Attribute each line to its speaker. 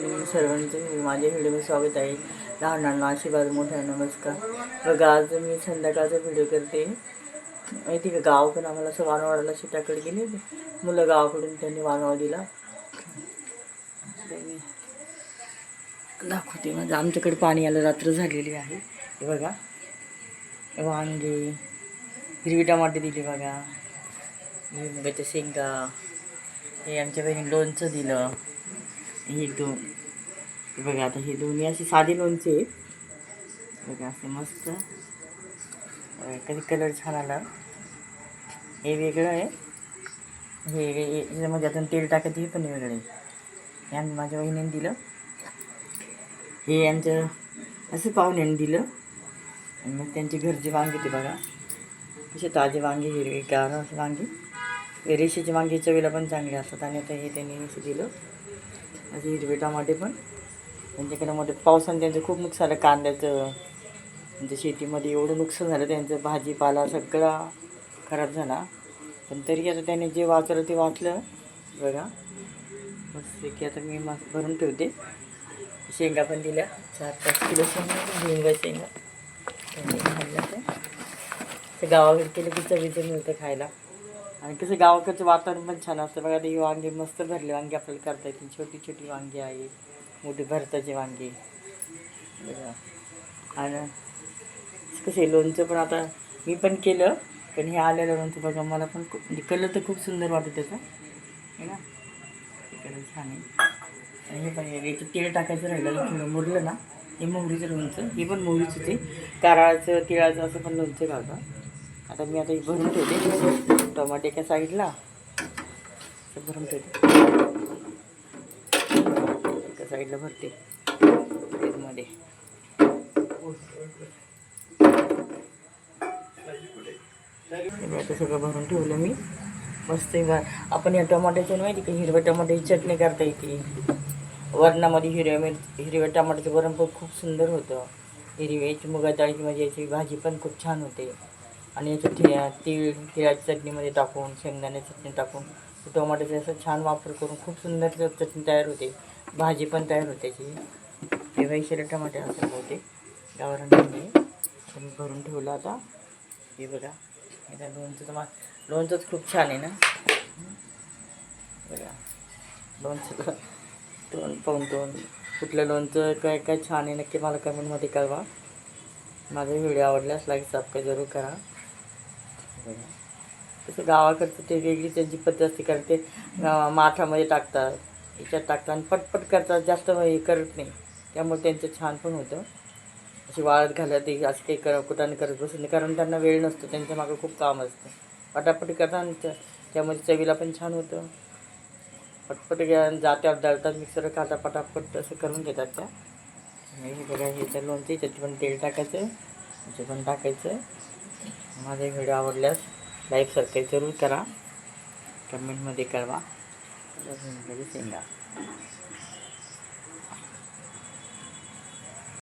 Speaker 1: सर्वांचे माझ्या व्हिडिओमध्ये स्वागत आहे लहानांना आशीर्वाद मोठ्या नमस्कार. बघा आज मी संध्याकाळचा व्हिडिओ करते. माहिती का गावाकडून आम्हाला असं वानवाडाला शेताकडे गेले होते. मुलं गावाकडून त्यांनी वानवा दिला. दाखवते म्हणजे आमच्याकडे पाणी यायला रात्र झालेली आहे. हे बघा. वांगे हिरवी टमाटे दिली बघा. मुगाच्या शेंगा. हे आमच्या बहिणी लोणचं दिलं. हे दोन. बघा आता हे दोन्ही असे साधे लोणचे आहेत. बघा असे मस्त. कधी कलर छान आला. हे वेगळं आहे. हे हे- याच्यामध्ये तेल टाकत हे पण वेगळं आहे. हे आम्ही माझ्या बहिणीने दिलं. हे आमच्या असं पाहुण्याने दिलं. आणि मग त्यांचे घरचे वांगे ते बघा. कसे ताजे वांगे हिरवे गार असे वांगे. रेषेचे वांगे चवीला पण चांगले असतात. आणि आता हे त्यांनी असं दिलं. असे हिरवे टमाटे पण. त्यांच्याकडे मोठे पावसाने त्यांचं खूप नुकसान झालं. कांद्याचं म्हणजे शेतीमध्ये एवढं नुकसान झालं. त्यांचं भाजीपाला सगळा खराब झाला. पण तरी आता त्याने जे वाचलं ते वाचलं. बघा. मस्त की आता मी मस्त भरून ठेवते. शेंगा पण दिल्या. चार पाच किलो शेंगा. हिंगा शेंगा. त्यांनी खाल्ल्या ते गावाकडे केलं की चवीचं मिळतं खायला. आणि कसं गावाकडचं वातावरण पण छान असतं. बघा ही वांगे मस्त भरले. वांगे आपल्याला करता येतील. छोटी छोटी वांगी आहे. मोठी भरताची वांगी. बघा. आणि कसे लोणचं पण आता मी पण केलं. पण हे आलेलं लोणचं बघा मला पण खूप म्हणजे कलर तर खूप सुंदर वाटतं त्याचा. आहे ना? कलर छान आहे. आणि हे पण याचं तेल टाकायचं राहिलं थोडं मुरलं ना. हे मोहरीचं लोणचं. हे पण मोहरीचं ते कारळाचं तिळाचं असं पण लोणचं घालतं आता मी आता भरून ठेवते. टमाटे एका साईडला. भरून ठेवते. एका साईडला भरते. फ्रीजमध्ये हे आता सगळं भरून ठेवलं मी. मस्त आहे आपण या टमाट्याची माहिती का हिरव्या टमाट्याची चटणी करता येते. वरणामध्ये हिरव्या मिर हिरव्या टमाट्याचं वरण पण खूप सुंदर होतं. हिरव्याची मुगा डाळीची म्हणजे याची भाजी पण खूप छान होते. आणि याचं ति तीळ तिळाची चटणीमध्ये टाकून शेंगदाण्याची चटणी टाकून टोमॅटोचा असं छान वापर करून खूप सुंदर चटणी तयार होते. भाजी पण तयार होते त्याची हे वैशिले टमाटे असं होते गावरान मी भरून ठेवलं आता. हे बघा. हे लोणचं तर मा लोणचंच खूप छान आहे ना? बघा. लोणचं दोन पाहून दोन कुठलं लोणचं काय काय छान आहे नक्की मला कमेंटमध्ये कळवा. माझा व्हिडिओ आवडल्यास लाईक सबस्क्राईब जरूर करा. बघा. तसं गावाकडचं ते वेगळी त्यांची पद्धत असते कारण ते माठामध्ये टाकतात. याच्यात टाकतात आणि पटपट करतात जास्त हे करत नाही. त्यामुळे त्यांचं छान पण होतं. अशी वाळत घालत ते असं काही कर कुठाने करत बसत नाही. कारण त्यांना वेळ नसतो त्यांच्या मागं खूप काम असतं. पटापट करतात आणि त्यामध्ये चवीला पण छान होतं. पटपट घ्या जात्यावर दळतात मिक्सर काढतात पटापट असं करून घेतात त्या. हे बघा हे तर लोणचं त्याच्यात पण तेल टाकायचं याच्यात पण टाकायचं. माझे व्हिडिओ आवडल्यास लाईक सबस्क्राईब जरूर करा. कमेंटमध्ये कळवा. शेंगा